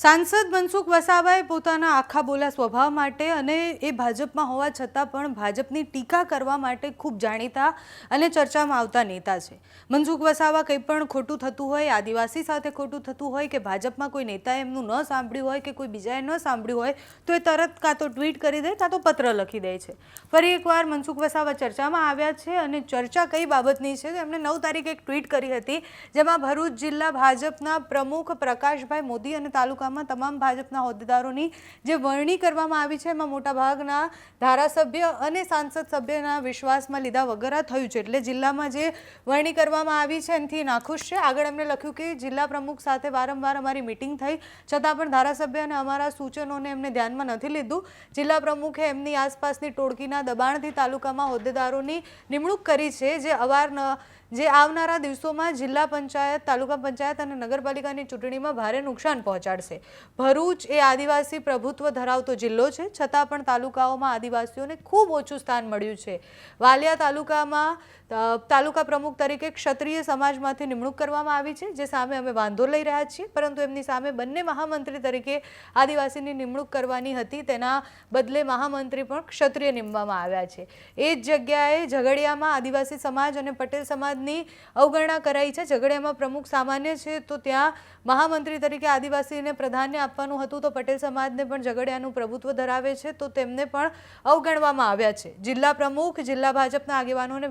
સાંસદ મનસુખ વસાવાએ પોતાના આખા બોલા સ્વભાવ માટે અને એ ભાજપમાં હોવા છતાં પણ ભાજપની ટીકા કરવા માટે ખૂબ જાણીતા અને ચર્ચામાં આવતા નેતા છે. મનસુખ વસાવા કંઈ પણ ખોટું થતું હોય, આદિવાસી સાથે ખોટું થતું હોય કે ભાજપમાં કોઈ નેતાએ એમનું ન સાંભળ્યું હોય કે કોઈ બીજાએ ન સાંભળ્યું હોય, તો એ તરત કાં તો ટ્વીટ કરી દે, કાં તો પત્ર લખી દે છે. ફરી એકવાર મનસુખ વસાવા ચર્ચામાં આવ્યા છે અને ચર્ચા કઈ બાબતની છે એમણે નવ તારીખે એક ટ્વીટ કરી હતી, જેમાં ભરૂચ જિલ્લા ભાજપના પ્રમુખ પ્રકાશભાઈ મોદી અને તાલુકામાં તમામ ભાજપના હોદ્દેદારોની જે વરણી કરવામાં આવી છે, એમાં મોટાભાગના ધારાસભ્ય અને સાંસદ સભ્યના વિશ્વાસમાં લીધા વગર થયું છે. એટલે જિલ્લામાં જે વરણી કરવામાં આવી છે, એનાથી નાખુશ છે. આગળ એમણે લખ્યું કે જિલ્લા પ્રમુખ સાથે વારંવાર અમારી મિટિંગ થઈ, છતાં પણ ધારાસભ્ય અને અમારા સૂચનોને એમને ધ્યાનમાં નથી લીધું. જિલ્લા પ્રમુખે એમની આસપાસની ટોળકીના દબાણથી તાલુકામાં હોદ્દેદારોની નિમણૂક કરી છે, જે અવારન જે આવનારા દિવસોમાં જિલ્લા પંચાયત, તાલુકા પંચાયત અને નગરપાલિકાની ચૂંટણીમાં ભારે નુકસાન પહોંચાડશે. ભરૂચ એ આદિવાસી પ્રભુત્વ ધરાવતો જિલ્લો છે, છતાં પણ તાલુકાઓમાં આદિવાસીઓને ખૂબ ઓછું સ્થાન મળ્યું છે. વાલિયા તાલુકામાં તાલુકા પ્રમુખ તરીકે ક્ષત્રિય સમાજમાંથી નિમણૂક કરવામાં આવી છે, જે સામે અમે વાંધો લઈ રહ્યા છીએ, પરંતુ એમની સામે બંને મહામંત્રી તરીકે આદિવાસીની નિમણૂક કરવાની હતી, તેના બદલે મહામંત્રી પણ ક્ષત્રિય નીમવામાં આવ્યા છે. એ જ જગ્યાએ ઝઘડિયામાં આદિવાસી સમાજ અને પટેલ સમાજની અવગણના કરાઈ છે. ઝઘડિયામાં પ્રમુખ સામાન્ય છે, તો ત્યાં મહામંત્રી તરીકે આદિવાસીને પ્રાધાન્ય આપવાનું હતું, તો પટેલ સમાજને પણ ઝઘડિયાનું પ્રભુત્વ ધરાવે છે, તો તેમને પણ અવગણવામાં આવ્યા છે. જિલ્લા પ્રમુખ, જિલ્લા ભાજપના આગેવાનોને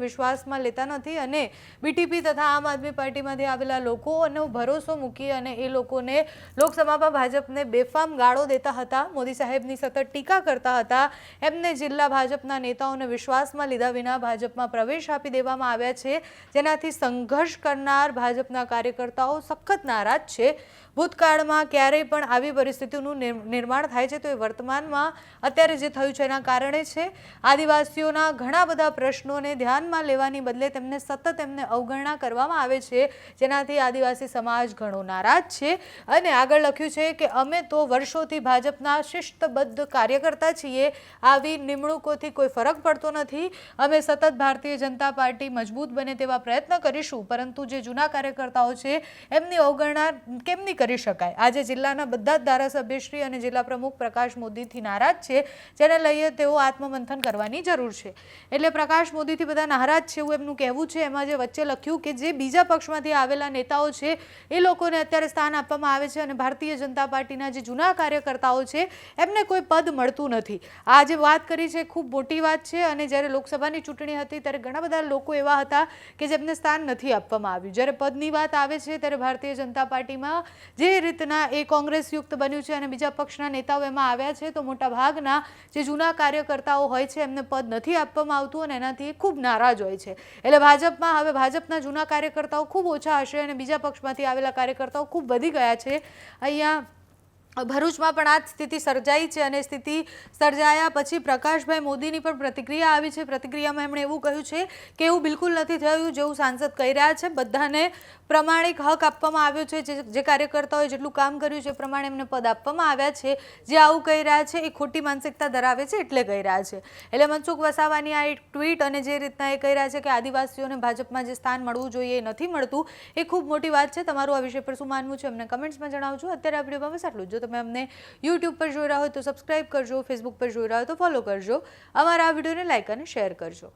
વિશ્વાસમાં લેતા નથી અને બીટીપી તથા આમ આદમી પાર્ટીમાંથી આવેલા લોકોનો ભરોસો મૂકી અને એ લોકોને લોકસભામાં ભાજપને બેફામ ગાળો દેતા હતા. મોદી સાહેબની સતત ટીકા કરતા હતા. એમને જિલ્લા ભાજપના નેતાઓને વિશ્વાસમાં લીધા વિના ભાજપમાં પ્રવેશ આપી દેવામાં આવ્યા છે. જેનાથી સંઘર્ષ કરનાર ભાજપના કાર્યકર્તાઓ સખત નારાજ છે. ભૂતકાળમાં ક્યારેય પણ આવી પરિસ્થિતિનું નિર્માણ થાય છે તો એ વર્તમાનમાં અત્યારે જે થયું છે એના કારણે છે. આદિવાસીઓના ઘણા બધા પ્રશ્નોને ધ્યાનમાં લેવાની બદલે તેમને સતત એમને અવગણના કરવામાં આવે છે. જેનાથી આદિવાસી સમાજ ઘણો નારાજ છે. અને આગળ લખ્યું છે કે અમે તો વર્ષોથી ભાજપના શિસ્તબદ્ધ કાર્યકર્તા છીએ. આવી નિમણૂકોથી કોઈ ફરક પડતો નથી. અમે સતત ભારતીય જનતા પાર્ટી મજબૂત બને તેવા પ્રયત્ન કરીશું. પરંતુ જે જૂના કાર્યકર્તાઓ છે, એમની અવગણના કેમની કરી શકાય? આજે જિલ્લાના બધા જ ધારાસભ્યશ્રી અને જિલ્લા પ્રમુખ પ્રકાશ મોદીથી નારાજ છે. જેને લઈએ તેઓ આત્મમંથન કરવાની જરૂર છે. એટલે પ્રકાશ મોદીથી બધા નારાજ છે એવું એમનું કહેવું છે, એમાં જે વચ્ચે લખ્યું કે જે બીજા પક્ષમાંથી આવેલા નેતાઓ છે, એ લોકોને અત્યારે સ્થાન આપવામાં આવે છે અને ભારતીય જનતા પાર્ટીના જે જૂના કાર્યકર્તાઓ છે, એમને કોઈ પદ મળતું નથી. આ જે વાત કરી છે, ખૂબ મોટી વાત છે અને જ્યારે લોકસભાની ચૂંટણી હતી ત્યારે ઘણા બધા લોકો એવા હતા કે જેમને સ્થાન નથી આપવામાં આવ્યું. જ્યારે પદની વાત આવે છે, ત્યારે ભારતીય જનતા પાર્ટીમાં જે રીતના એ કોંગ્રેસ યુક્ત બન્યું છે અને બીજા પક્ષના નેતાઓ એમાં આવ્યા છે, તો મોટા ભાગના જે જૂના કાર્યકર્તાઓ હોય છે, એમને પદ નથી આપવામાં આવતું અને એનાથી ખૂબ નારાજ હોય છે. એટલે ભાજપમાં હવે ભાજપના જૂના કાર્યકર્તાઓ ખૂબ ઓછા હશે અને બીજા પક્ષમાંથી આવેલા કાર્યકર્તાઓ ખૂબ વધી ગયા છે. અહીંયા ભરૂચમાં પણ આ સ્થિતિ સર્જાઈ છે અને સ્થિતિ સર્જાયા પછી પ્રકાશભાઈ મોદીની પણ પ્રતિક્રિયા આવી છે. પ્રતિક્રિયામાં એમણે એવું કહ્યું છે કે એવું બિલકુલ નથી થયું જેવું સાંસદ કહી રહ્યા છે. બધાને પ્રમાણિક હક આપવામાં આવ્યો છે. જે કાર્યકર્તાઓએ જેટલું કામ કર્યું છે એ પ્રમાણે એમને પદ આપવામાં આવ્યા છે. જે આવું કહી રહ્યા છે એ ખોટી માનસિકતા ધરાવે છે એટલે કહી રહ્યા છે. એટલે મનસુખ વસાવાની આ એક ટ્વીટ અને જે રીતના એ કહી રહ્યા છે કે આદિવાસીઓને ભાજપમાં જે સ્થાન મળવું જોઈએ એ નથી મળતું, એ ખૂબ મોટી વાત છે. તમારું આ વિષય પર શું માનવું છે? અમને કમેન્ટ્સમાં જણાવજો. અત્યારે આ વિડીયોમાં બસ આટલું જ. તમે અમને યુટ્યુબ પર જોઈ રહ્યા હોય તો સબસ્ક્રાઇબ કરજો ફેસબુક પર જોઈ રહ્યા હોય તો ફોલો કરજો. અમારા આ વિડીયોને લાઇક અને શેર કરજો.